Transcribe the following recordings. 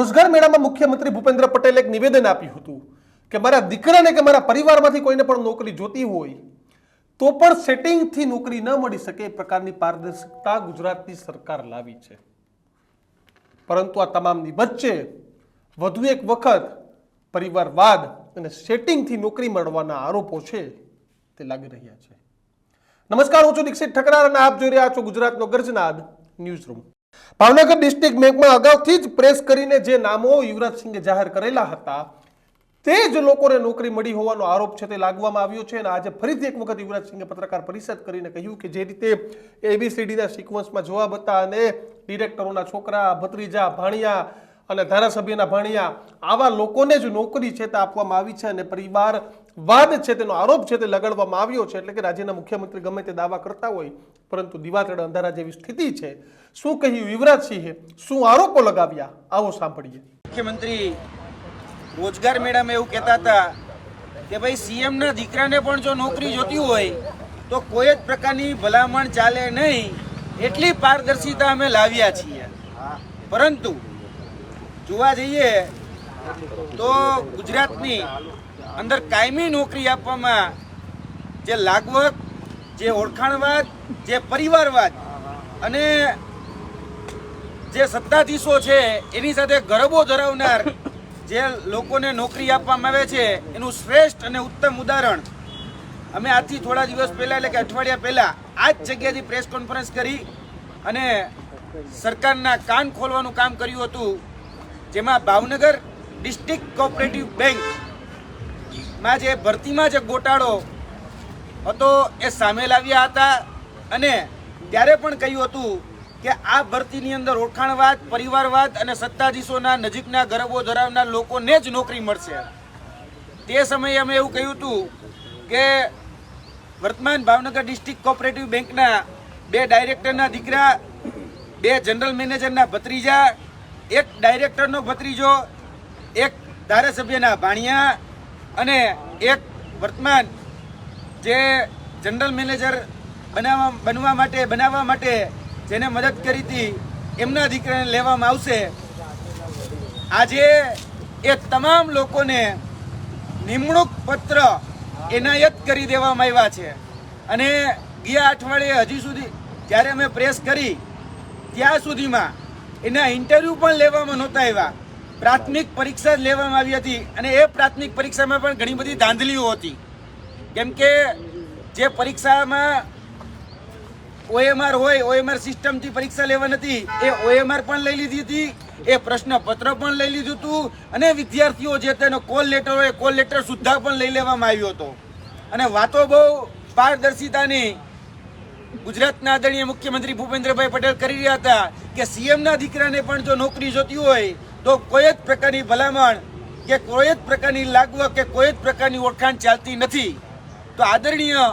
રોજગાર મેળામાં મુખ્યમંત્રી ભૂપેન્દ્ર પટેલે એક નિવેદન આપ્યું હતું કે મારા દીકરાને કે મારા પરિવારમાંથી કોઈને પણ નોકરી જોતી હોય, તો પણ સેટિંગથી નોકરી ન મળી શકે એ પ્રકારની પારદર્શકતા ગુજરાતની સરકાર લાવી છે. પરંતુ આ તમામની વચ્ચે વધુ એક વખત પરિવારવાદ અને સેટિંગથી નોકરી મળવાના આરોપો છે તે લાગી રહ્યા છે. નમસ્કાર, હું છું દીક્ષિત ઠકરાર અને આપ જોઈ રહ્યા છો ગુજરાતનો ગર્જનાદ ન્યૂઝ રૂમ ભાવનગર ડિસ્ટ્રિક્ટ બેંકમાં અગાઉથી જ પ્રેસ કરીને જે નામો યુવરાજસિંહે જાહેર કરેલા હતા, તે જ લોકોને નોકરી મળી હોવાનો આરોપ છે તે લાગવામાં આવ્યો છે. અને આજે ફરીથી એક વખત યુવરાજસિંહે પત્રકાર પરિષદ કરીને કહ્યું કે જે રીતે એબીસીડીના સિક્વન્સમાં જવાબ હતા અને ડિરેક્ટરોના છોકરા ભત્રીજા ભાણિયા અને ધારાસભ્યના ભાણિયા આવા લોકોને જ નોકરી છે તે આપવામાં આવી છે અને પરિવાર વાદ છે તેનો આરોપ છે તે લગાડવામાં આવ્યો છે એટલે કે રાજ્યના મુખ્યમંત્રી ગમે તે દાવા કરતા હોય, પરંતુ દિવાતળ અંધારા જેવી સ્થિતિ છે. શું કહ્યું યુવરાજસિંહે? શું આરોપો લગાવ્યા? આવો સાંભળીએ. મુખ્યમંત્રી રોજગાર મેળામાં એવું કહેતા હતા કે ભાઈ સીએમના દીકરાને પણ જો નોકરી જોતી હોય, તો કોઈ જ પ્રકારની ભલામણ ચાલે નહીં. એટલી પારદર્શિતા અમે લાવ્યા છીએ. પરંતુ જોવા જઈએ તો ગુજરાતની અંદર કાયમી નોકરી આપવામાં જે લાગવક જે ઓળખાણવાદ, જે પરિવારવાદ અને જે સત્તાધીશો છે, એની સાથે ગરબો ધરાવનાર જે લોકોને નોકરી આપવામાં આવે છે, એનું શ્રેષ્ઠ અને ઉત્તમ ઉદાહરણ અમે આજથી થોડા દિવસ પહેલા એટલે કે અઠવાડિયા પહેલા આ જ જગ્યાથી પ્રેસ કોન્ફરન્સ કરી અને સરકારના કાન ખોલવાનું કામ કર્યું હતું. જેમાં ભાવનગર ડિસ્ટ્રિક્ટ કોઓપરેટિવ બેંકમાં જે ભરતીમાં જે ગોટાળો હતો એ સામે લાવ્યા હતા. અને ત્યારે પણ કહ્યું હતું કે આ ભરતીની અંદર ઓળખાણવાદ, પરિવારવાદ અને સત્તાધીશોના નજીકના ગરબો ધરાવનાર લોકોને જ નોકરી મળશે. તે સમયે અમે એવું કહ્યું હતું કે વર્તમાન ભાવનગર ડિસ્ટ્રિક્ટ કોઓપરેટિવ બેંકના બે ડાયરેક્ટરના દીકરા, બે જનરલ મેનેજરના ભત્રીજા એક ડાયરેક્ટરનો ભત્રીજો, એક ધારાસભ્યના ભાણિયા અને એક વર્તમાન જે જનરલ મેનેજર બનાવવા, બનવા માટે, બનાવવા માટે જેને મદદ કરી હતી, એમના દીકરાને લેવામાં આવશે. આજે એ તમામ લોકોને નિમણૂક પત્ર એનાયત કરી દેવામાં આવ્યા છે. અને ગયા અઠવાડિયે હજી સુધી, જ્યારે અમે પ્રેસ કરી, ત્યાં સુધીમાં એના ઇન્ટરવ્યૂ પણ લેવામાં નહોતા આવ્યા. પ્રાથમિક પરીક્ષા જ લેવામાં આવી હતી અને એ પ્રાથમિક પરીક્ષામાં પણ ઘણી બધી ધાંધલીઓ હતી. કેમ કે જે પરીક્ષામાં ઓએમઆર હોય, ઓએમઆર સિસ્ટમથી પરીક્ષા લેવા નથી, એ ઓએમઆર પણ લઈ લીધી હતી, એ પ્રશ્નપત્ર પણ લઈ લીધું હતું અને વિદ્યાર્થીઓ જે તેનો કોલ લેટર હોય કોલ લેટર સુદ્ધા પણ લઈ લેવામાં આવ્યો હતો. અને વાતો બહુ પારદર્શિતાની ગુજરાતના આદરણીય મુખ્યમંત્રી ભૂપેન્દ્રભાઈ પટેલ કરી રહ્યા હતા કે સીએમના દીકરાને પણ જો નોકરી જોતી હોય, તો કોઈ જ પ્રકારની ભલામણ કે કોઈ જ પ્રકારની લાગવક કે કોઈ જ પ્રકારની ઓળખાણ ચાલતી નથી. તો આદરણીય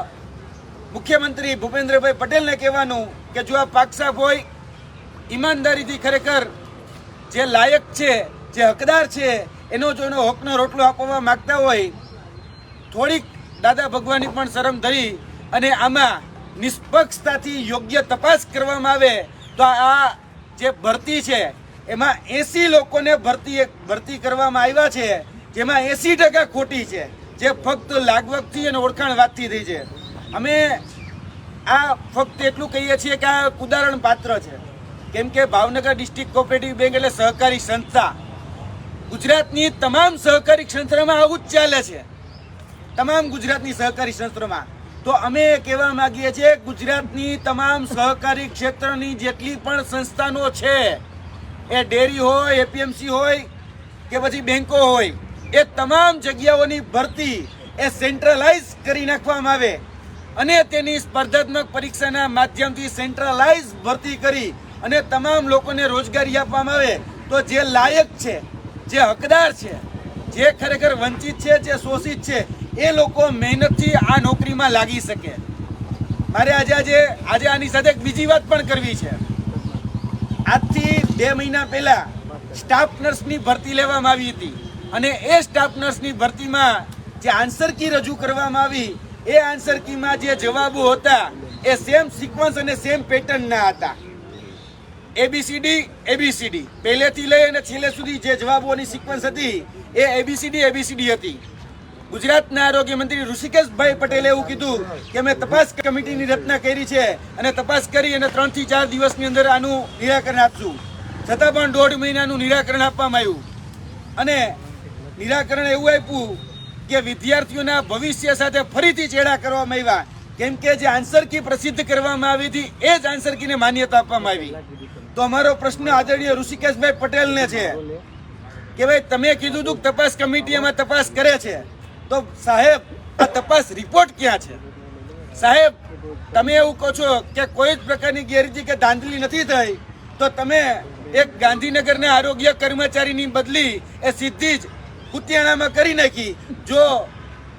મુખ્યમંત્રી ભૂપેન્દ્રભાઈ પટેલને કહેવાનું કે જો આ પાકસાફ હોય, ઈમાનદારીથી ખરેખર જે લાયક છે, જે હકદાર છે, એનો જો એનો હકનો રોટલો આપવા માંગતા હોય, થોડીક દાદા ભગવાનની પણ શરમ ધરી અને આમાં નિષ્પક્ષતાથી યોગ્ય તપાસ કરવામાં આવે તો આ જે ભરતી છે, એમાં એસી લોકોને ભરતી ભરતી કરવામાં આવ્યા છે, જેમાં એસી ટકા ખોટી છે, જે ફક્ત લાગવકથી અને ઓળખાણ વાતથી થઈ છે. અમે આ ફક્ત એટલું કહીએ છીએ કે આ ઉદાહરણ પાત્ર છે. કેમ કે ભાવનગર ડિસ્ટ્રિક્ટ કોઓપરેટિવ બેંક એટલે સહકારી સંસ્થા. ગુજરાતની તમામ સહકારી ક્ષેત્રમાં આવું જ ચાલે છે. તમામ ગુજરાતની સહકારી ક્ષેત્રમાં. તો અમે કહેવા માંગીએ છીએ, ગુજરાતની તમામ સહકારી ક્ષેત્રની જેટલી પણ સંસ્થાનો છે, એ ડેરી હોય, એપીએમસી હોય, કે પછી બેન્કો હોય, એ તમામ જગ્યાઓની ભરતી એ સેન્ટ્રલાઇઝ કરી નાખવામાં આવે અને તેની સ્પર્ધાત્મક પરીક્ષાના માધ્યમથી સેન્ટ્રલાઇઝ ભરતી કરી અને તમામ લોકોને રોજગારી આપવામાં આવે તો જે લાયક છે, જે હકદાર છે, જે ખરેખર વંચિત છે, જે શોષિત છે એ લોકો મહેનતથી આ નોકરીમાં લાગી શકે. મારે આજે આજે આજે આની સાથે બીજી વાત પણ કરવી છે. આજથી બે મહિના પહેલા સ્ટાફ નર્સની ભરતી લેવામાં આવી હતી અને એ સ્ટાફ નર્સની ભરતીમાં જે આન્સર કી રજૂ કરવામાં આવી, એ આન્સર કીમાં જે જવાબો હતા, એ સેમ સિક્વન્સ અને સેમ પેટર્નના હતા. એબીસીડી એબીસીડી પહેલેથી લઈ અને છેલ્લે સુધી જે જવાબોની સિક્વન્સ હતી, એ એબીસીડી એબીસીડી હતી. ગુજરાતના આરોગ્ય મંત્રી ઋષિકેશભાઈ પટેલે એવું કીધું કે અમે તપાસ કમિટીની રચના કરી છે અને તપાસ કરી અને ત્રણથી ચાર દિવસની અંદર આનું નિરાકરણ આપશું. છતાં પણ દોઢ મહિનાનું નિરાકરણ આપવામાં આવ્યું. અને નિરાકરણ એવું આપ્યું કે વિદ્યાર્થીઓના ભવિષ્ય સાથે ફરીથી ચેડા કરવામાં આવ્યા. કેમ કે જે આન્સર કી પ્રસિદ્ધ કરવામાં આવી હતી, એ જ આન્સર કીને માન્યતા આપવામાં આવી. તો અમારો પ્રશ્ન આદરણીય ઋષિકેશભાઈ પટેલને છે કે ભાઈ તમે કીધું હતું તપાસ કમિટી એમાં તપાસ કરે છે. તો સાહેબ, આ તપાસ રિપોર્ટ ક્યાં છે? સાહેબ, તમે એવું કહો છો કે કોઈ જ પ્રકારની ગેરરીતિ કે ધાંધલી નથી થઈ, તો તમે એક ગાંધીનગરના આરોગ્ય કર્મચારીની બદલી એ સીધી જ કુતિયાણામાં કરી નાખી. જો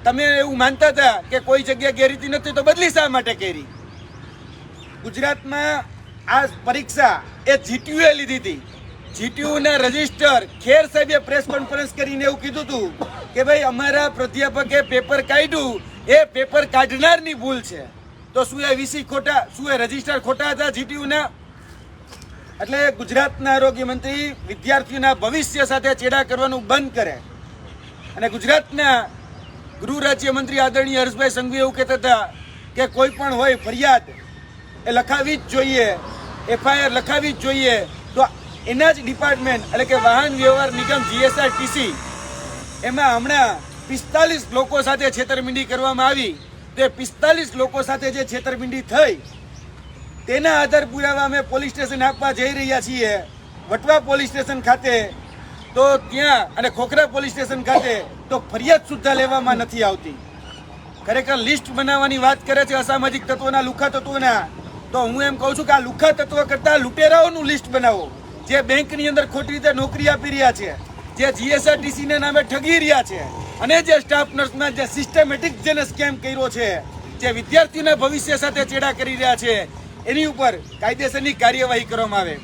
તમે એવું માનતા હતા કે કોઈ જગ્યાએ ગેરરીતિ નથી, તો બદલી શા માટે કરી? ગુજરાતમાં આ પરીક્ષા એ જીટીયુએ લીધી હતી. જીટીયુના રજિસ્ટર ખેર સાહેબે પ્રેસ કોન્ફરન્સ કરીને એવું કીધું હતું કે ભાઈ અમારા પ્રાધ્યાપકે પેપર કાઢ્યું. એ પેપર કાઢનારની ભૂલ છે. તો શું એ વીસી ખોટા, શું એ રજિસ્ટર ખોટા હતા જીટીયુના એટલે ગુજરાતના આરોગ્ય મંત્રી વિદ્યાર્થીઓના ભવિષ્ય સાથે ચેડા કરવાનું બંધ કરે. અને ગુજરાતના ગૃહ રાજ્યમંત્રી આદરણીય હર્ષભાઈ સંઘવી એવું કહેતા હતા કે કોઈ પણ હોય ફરિયાદ એ લખાવી જ જોઈએ, એફઆઈઆર લખાવી જ જોઈએ. તો એના જ ડિપાર્ટમેન્ટ એટલે કે વાહન વ્યવહાર નિગમ જીએસઆરટીસી એમાં હમણાં પિસ્તાલીસ લોકો સાથે છેતરપિંડી કરવામાં આવી. તે પિસ્તાલીસ લોકો સાથે જે છેતરપિંડી થઈ, તેના આધાર પુરાવા અમે પોલીસ સ્ટેશન આપવા જઈ રહ્યા છીએ. વટવા પોલીસ સ્ટેશન ખાતે, તો ત્યાં અને ખોખરા પોલીસ સ્ટેશન ખાતે તો ફરિયાદ સુદ્ધા લેવામાં નથી આવતી. ખરેખર લિસ્ટ બનાવવાની વાત કરે છે અસામાજિક તત્વોના, લુખા તત્વોના. તો હું એમ કહું છું કે આ લુખા તત્વ કરતાં લુટેરાઓનું લિસ્ટ બનાવો. જે બેંકની અંદર ખોટી રીતે નોકરી આપી રહ્યા છે. જે જીએસઆરટીસી ના નામે ઠગી રહ્યા છે અને જે સ્ટાફ નર્સના જે સિસ્ટમેટિક જેને સ્કેમ કર્યો છે, જે વિદ્યાર્થીઓના ભવિષ્ય સાથે ચેડા કરી રહ્યા છે, એની ઉપર કાયદેસરની કાર્યવાહી કરવામાં આવે.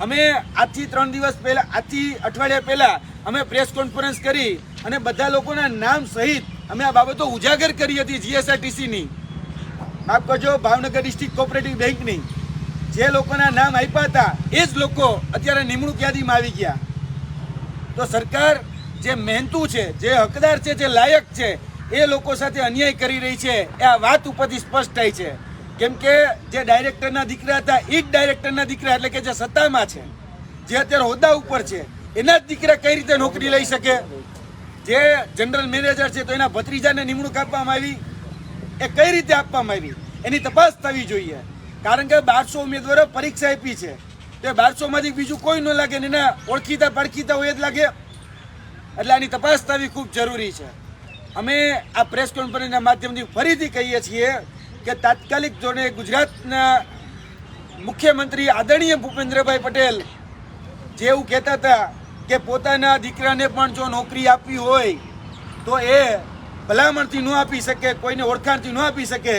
અમે આજથી ત્રણ દિવસ પહેલા, આજથી અઠવાડિયા પહેલા અમે પ્રેસ કોન્ફરન્સ કરી અને બધા લોકોના નામ સહિત અમે આ બાબતો ઉજાગર કરી હતી જીએસઆરટીસીની માફ કરજો, ભાવનગર ડિસ્ટ્રિક્ટ કોઓપરેટિવ બેંકની જે લોકોના નામ આપ્યા હતા, એ જ લોકો અત્યારે નિમણૂક યાદીમાં આવી ગયા. તો સરકાર જે મહેનતુ છે, જે હકદાર છે, જે લાયક છે, એ લોકો સાથે અન્યાય કરી રહી છે, એ આ વાત ઉપરથી સ્પષ્ટ થાય છે. કેમ કે જે ડાયરેક્ટરના દીકરા હતા, એ જ ડાયરેક્ટરના દીકરા એટલે કે જે સત્તામાં છે, જે અત્યારે હોદ્દા ઉપર છે, એના જ દીકરા કઈ રીતે નોકરી લઈ શકે? જે જનરલ મેનેજર છે, તો એના ભત્રીજાને નિમણૂક આપવામાં આવી. એ કઈ રીતે આપવામાં આવી? એની તપાસ થવી જોઈએ. કારણ કે બારસો ઉમેદવારો પરીક્ષા આપી છે. તે બારસો માંથી બીજું કોઈ ન લાગે ને ઓળખીતા પારખીતા હોય જ લાગે. એટલે આની તપાસ થવી ખૂબ જરૂરી છે. અમે આ પ્રેસ કોન્ફરન્સના માધ્યમથી ફરીથી કહીએ છીએ કે તાત્કાલિક ધોરણે ગુજરાતના મુખ્યમંત્રી આદરણીય ભૂપેન્દ્રભાઈ પટેલ જે એવું કહેતા હતા કે પોતાના દીકરાને પણ જો નોકરી આપવી હોય તો એ ભલામણથી ન આપી શકે, કોઈને ઓળખાણથી ન આપી શકે.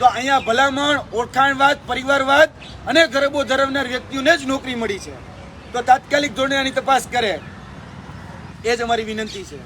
તો અહીંયા ભલામણ, ઓળખાણવાદ, પરિવારવાદ અને ગરબો ધરાવનાર વ્યક્તિઓને જ નોકરી મળી છે. તો તાત્કાલિક ધોરણે આની તપાસ કરે. એ જ અમારી વિનંતી છે.